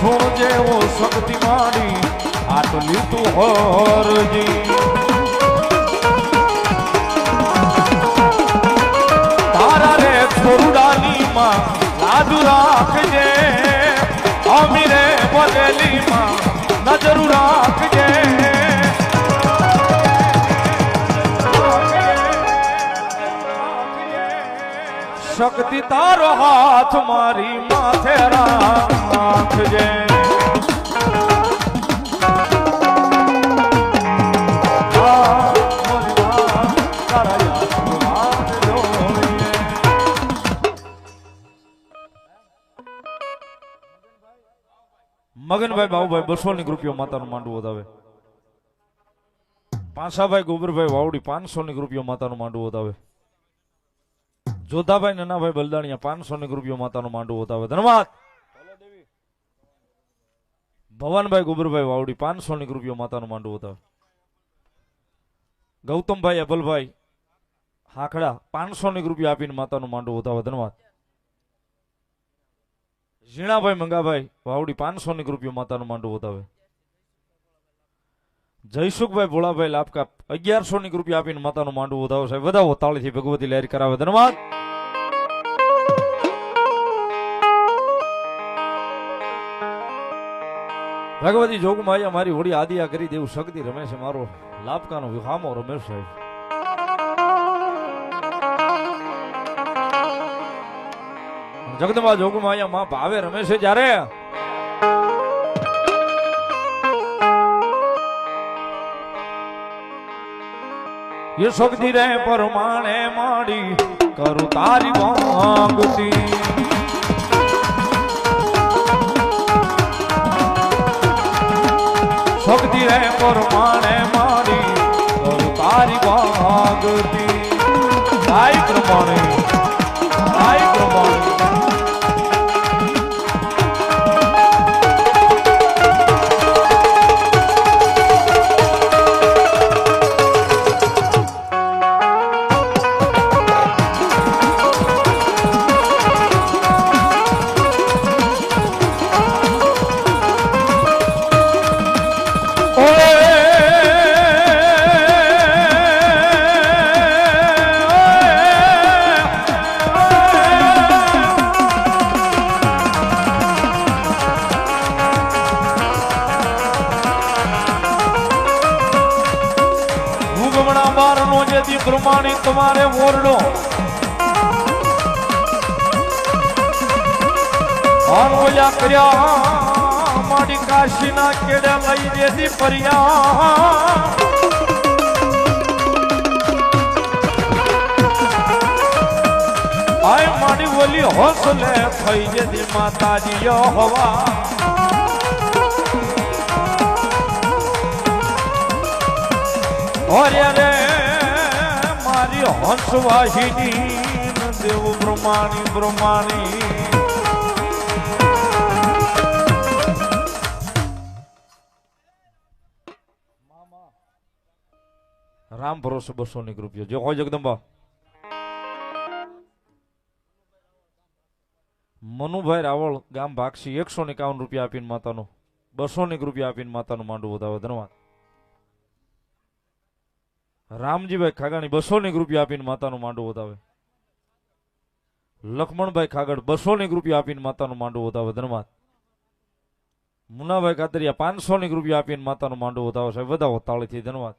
સુણ જેવો શક્તિ માડી આટલી તું હરજી. તારા રે થોરુડાની માં લાદુ રાખજે અમીરે બદલી માં નજર રાખજે. શક્તિ તારો હાથ મારી માથે રાખજે મગનભાઈ બાબુભાઈ બસો ની રૂપિયો માતાનું માંડવું વધાવે. પાંસાભાઈ, ગોબરભાઈ, વાવડી પાંચસો ની રૂપિયો માતાનું માંડવું વધાવે. જોધાભાઈ, નાનાભાઈ, બલદાણિયા પાંચસો ની રૂપિયો માતાનું માંડવું વધાવે. ધન્યવાદ. ભવાનભાઈ, ગોબરભાઈ, વાવડી પાંચસો ની રૂપિયો માતાનું માંડવું વધાવે. ગૌતમભાઈ, અભલભાઈ, હાખડા પાંચસો ની રૂપિયા આપીને માતાનું માંડવું વધાવે. ધન્યવાદ. ઝીણાભાઈ મંગાભાઈ, વાવડી પાંચસો ની રૂપિયો માતાનું માંડવું વધાવે જયસુખભાઈ ભોળાભાઈ લાપકા અગિયારસો ની રૂપિયા આપીને માતાનું માંડવું વધાવો સાહેબ. વધાવો તાળીથી ભગવતી લહેર કરાવે. ધન્યવાદ. ભગવતી જોગમાયા, મારી હોડી આદિયા કરી દેવું શક્તિ રમે મારો લાપકાનો વિહામો રમેશ સાહેબ. જગદંબા જોગમાયા માં ભાવે રમે છે જ્યારે? શક્તિ રે પરમાણે માડી કરું તારી માંગતી. શક્તિ રે પરમાણે કર્યા માડી કાશીના કેડે લઈ દેતી પર્યા આય માડી ઓલી હોસલે થઈ જતી માતાજી હવા ઓરે રે મારી હંસવાહિની દેવ બ્રહ્માણી બ્રહ્માણી. રામ ભરોસો બસો ની રૂપિયો. જો હોય જગદંબા. મનુભાઈ રાવળ ગામ ભાગસી એકસો એકાવન રૂપિયા આપીને માતાનું, બસો ની રૂપિયા આપીને માતાનું માંડવું વધાવે. ધન્યવાદ. રામજીભાઈ ખાગાણી બસો ની રૂપિયા આપીને માતાનું માંડવું વધાવે. લખમણભાઈ ખાગડ બસો ની રૂપિયા આપીને માતાનું માંડવું વધાવે. ધન્યવાદ. મુનાભાઈ કાતરિયા પાંચસો ની રૂપિયા આપીને માતાનું માંડવું વધાવે. સાહેબ, વધાવો, તાળીથી. ધન્યવાદ.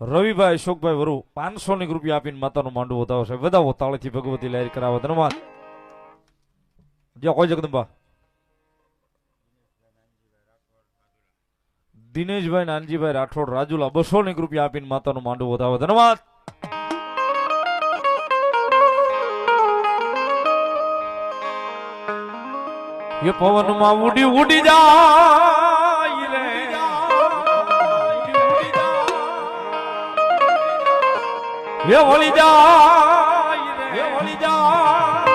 રવિભાઈ, અશોકભાઈ વરુ પાંચસો ની રૂપિયા આપીને માતાનું માંડવું વધાવશે વધાવો, તાળથી ભગવતી લહેર કરાવે. ધન્યવાદ. જ્યાં કોઈ જગદંબા. દિનેશભાઈ, નાનજીભાઈ, રાઠોડ, રાજુલા બસો ની રૂપિયા આપીને માતાનું માંડવું વધાવો. ધન્યવાદ. એ પવનમાં ઉડી ઉડી જાય એ વળી જા હે વળી જા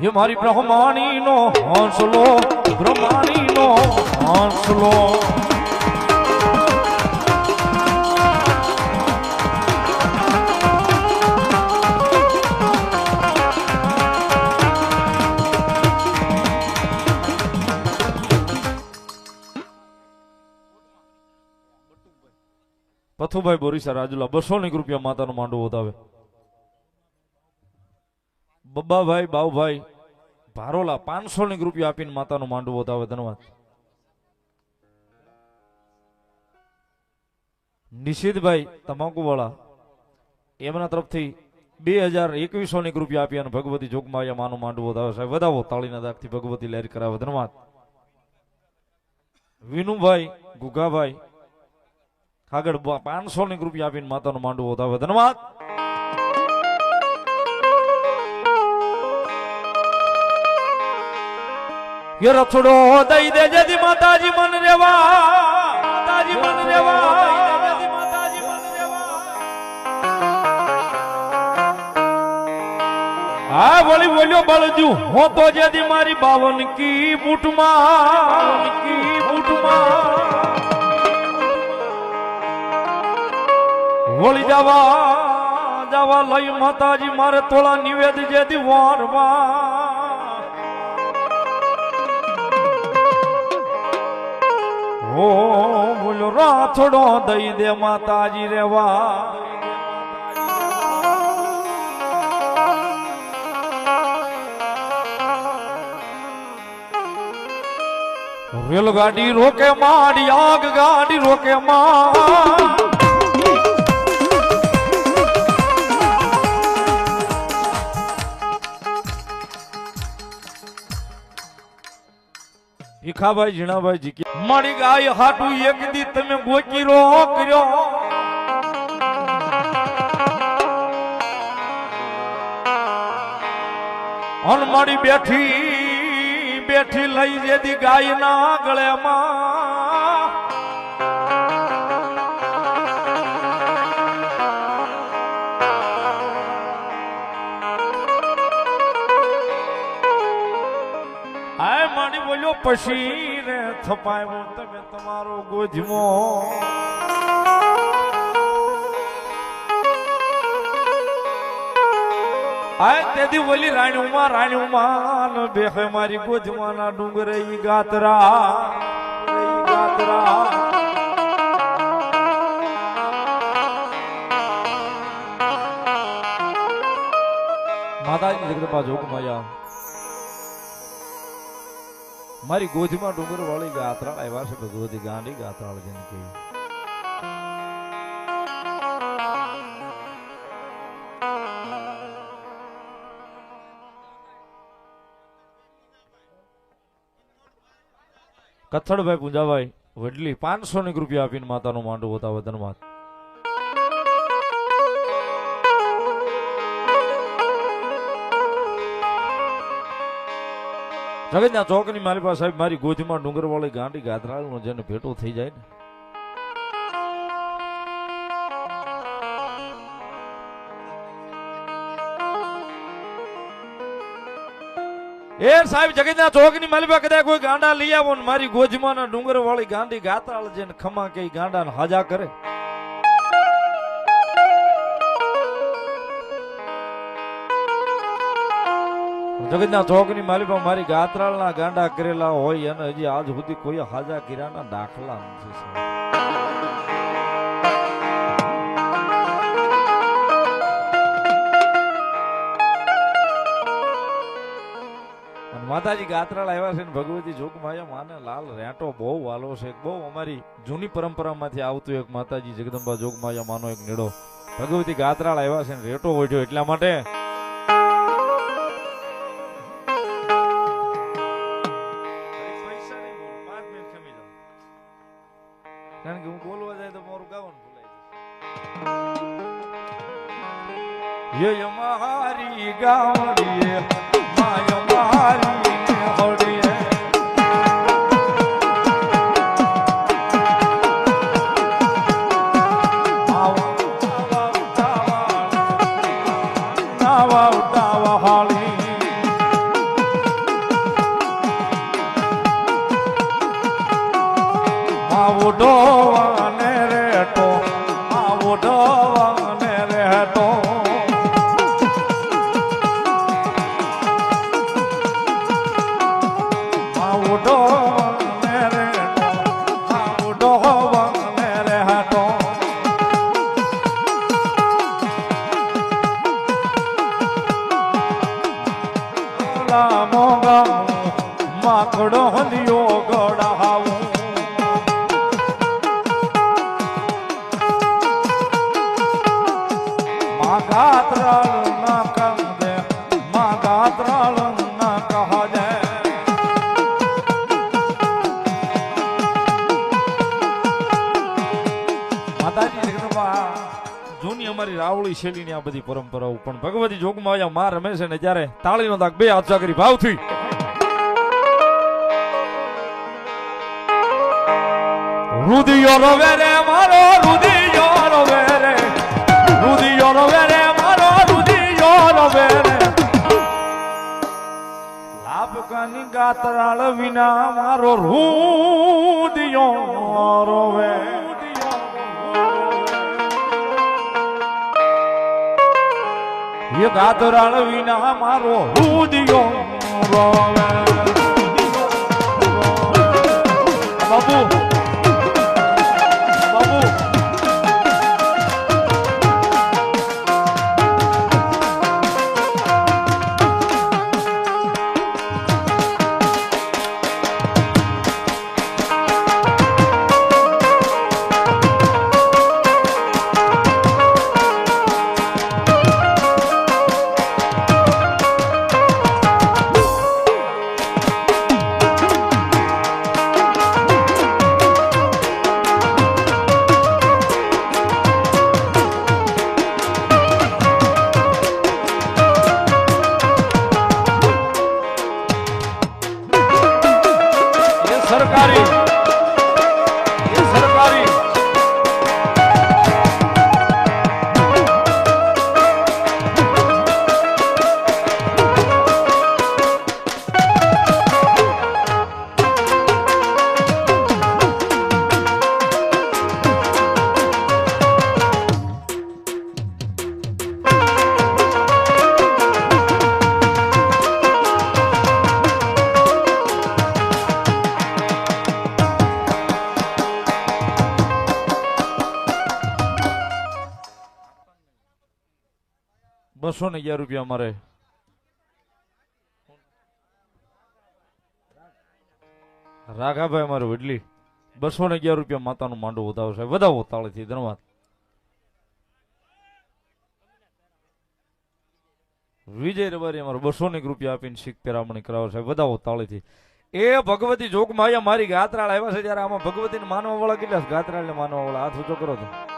હે મારી બ્રહ્માણી નો હંસલો બ્રહ્માણી નો હંસલો નાથુભાઈ બોરીસા રાજુલા બસો ની રૂપિયા માતાનું માંડવું વધાવે. બબ્બાભાઈ, બાઉભાઈ, ભારોલા પાંચસો ની રૂપિયા આપીને માતાનું માંડવું વધાવે, ધન્યવાદ. નિશિતભાઈ તમાકુ વાળા એમના તરફથી બે હજાર એકવીસો ની રૂપિયા આપી અને ભગવતી જોગમાયા માનું માંડવો વધાવે. સાહેબ, વધાવો, તાળીના દાગથી ભગવતી લહેર કરાવે, ધન્યવાદ. વિનુભાઈ, ગુગાભાઈ આગળ પાંચસો ની રૂપિયા આપીને માતાનો માંડવો વધાવે. ધન્યવાદ. રથડો દઈ દે જેથી માતાજી, મન રેવા. માતાજી, મન રેવા. હા, વળી બોલ્યો, બળજુ, હો તો જેથી મારી બાવન કી બૂટમાં કી બૂટમાં. વળી જવા જવા લઈ માતાજી, મારે થોડા નિવેદ જેથી વારવા હો બોલો, રાથડો દઈ દે માતાજી રેવા. રેલગાડી રોકે માડી આગ ગાડી રોકે માં ભીખાભાઈ ઝીણાભાઈ જીકી મારી ગાય હાટું એક દી તમે ગોચીરો કર્યો. અન મારી બેઠી બેઠી લઈ જેદી ગાય ના ગળેમાં. પછી રે થપાયો તમે તમારો ગોજમો. આ તેથી બોલી રાણીમાં રાણીમાં બેહે મારી ગોજમાના ડુંગરે ઈ ગાતરા. ગાતરા. માતાજી જગદંબા જોગમાયા મારી ગોધમાં ડુંગર વાળી ગાત્રાળ આવ્યા છે ભગવતી ગાંડી ગાત્રાળ જેને કથળભાઈ પૂંજાભાઈ, વડલી પાંચસો ની રૂપિયા આપીને માતાનું માંડવું હતા ધન્યવાદ જગતના ચોકની મારી પાસે સાહેબ, મારી ગોધીમાં ડુંગરવાળી ગાંડી ગાધરાળનો જેને ભેટો થઈ જાય ને. એ સાહેબ જગતના ચોકની પાસે કદાચ કોઈ ગાંડા લઈ આવો ને મારી ગોધીમાં ડુંગર વાળી ગાંડી ગાતાળ છે ખમા કે ગાંડા ને હાજા કરે. જગતના ચોકની માલિકા મારી ગાત્રાળના ગાંડા કરેલા હોય અને હજી આજ સુધી કોઈ હાજા કિરાના દાખલા નથી માતાજી ગાત્રાળ આવ્યા છે ને ભગવતી જોગમાયા માને લાલ રેટો બહુ વાલો છે. બહુ અમારી જૂની પરંપરામાંથી આવતું એક માતાજી જગદંબા જોગમાયા માનો એક નીડો ભગવતી ગાત્રાળ આવ્યા છે ને રેટો ઓઢ્યો એટલા માટે ભૂલાઈ જશે. યે મારી ગાવડીએ રાવળી શૈલીની આ બધી પરંપરાઓ, પણ ભગવતી જોગમાં આવ્યા માં રમે ને ત્યારે તાળીનો દાગ બે હાથ કરી ભાવથી. રુદિયો રવે રે મારો, રુદિયો રવે લાભકાની ગાતરાળ વિના મારો રુદિયો રવે એ ગાતરાળ વિના મારો રુદિયો રવે બાબુ બસો ને અગિયાર રૂપિયા મારે રાઘાભાઈ અમારે વડલી. બસો ને અગિયાર રૂપિયા માતાનું માંડું વધાવશે વધાવો તાળીથી, ધન્યવાદ. વિજય રબારી અમારે બસો ને રૂપિયા આપીને શીખ પેરામણી કરાવશે વધાવો તાળીથી. એ ભગવતી જોગમાં અહીંયા મારી ગાત્રાળ આવ્યા છે જ્યારે આમાં ભગવતીને માનવા વાળા કેટલા ગાત્રાળને માનવા વાળા હાથ ઊંચો કરો તો.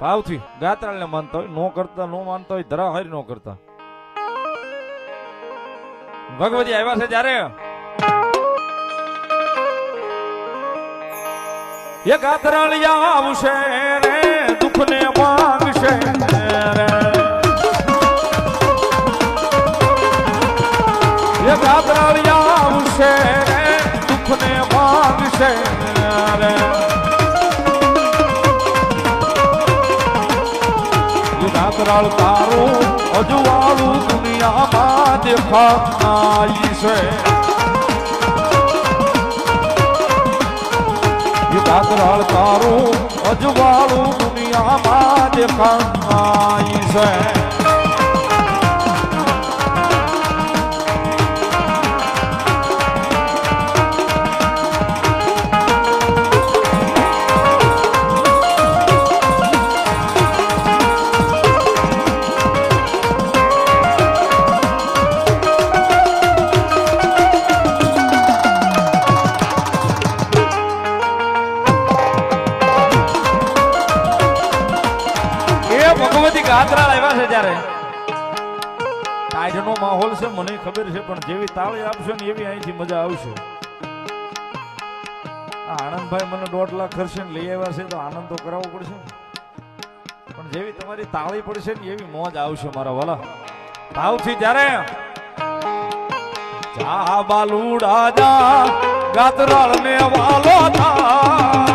ભાવથી ગાત્રાળને માનતા હોય, નો કરતા, નો માનતા હોય, ધરા હારી નો કરતા. ભગવતી આવ્યા છે જ્યારે? એ ગાત્રાળિયા આવશે રે, દુઃખને માંગશે રે. એ ગાત્રાળિયા આવશે રે, દુઃખને માંગશે ગાતરાળ તારું અજવાળું દુનિયામાં દેખાય છે. ગાતરાળ તારું અજવાળું દુનિયામાં દેખાય છે. એ ભગવતી લાવ્યા છે ત્યારે. આજનો માહોલ છે, મને ખબર છે, પણ જેવી તાળી આપશો ને એવી અહીંથી મજા આવશે. આનંદભાઈ મને દોઢ લાખ ખર્ચે લઈ આવ્યા છે, તો આનંદ તો કરાવવો પડશે. પણ જેવી તમારી તાળી પડશે ને એવી મોજ આવશે મારા વાલા. ભાવથી જ્યારે જા બાલુડા જા ગાતરાળ ને વાલો થા.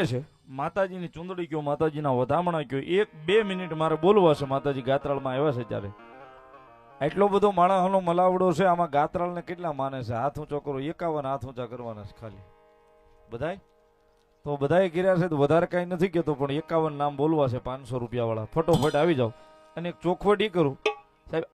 ગાત્રાળ છે? માતાજીની ચુંદડી કયો, માતાજીના વધામણા કયો? એક, બે મિનિટ મારે બોલવા છે. માતાજી ગાત્રાળમાં આવ્યા છે ત્યારે. એટલો બધો માણસનો મલાવડો છે, આમાં ગાત્રાળને કેટલા માને છે? હાથ ઊંચો કરો, એકાવન હાથ ઊંચા કરવાના છે ખાલી. બધાય? તો બધાએ કર્યા છે, તો વધારે કાંઈ નથી કહેતો, પણ એકાવન નામ બોલવા છે પાંચસો રૂપિયા વાળા ફટોફટ આવી જાઓ. અને એક ચોખવટ એ કરું. સાહેબ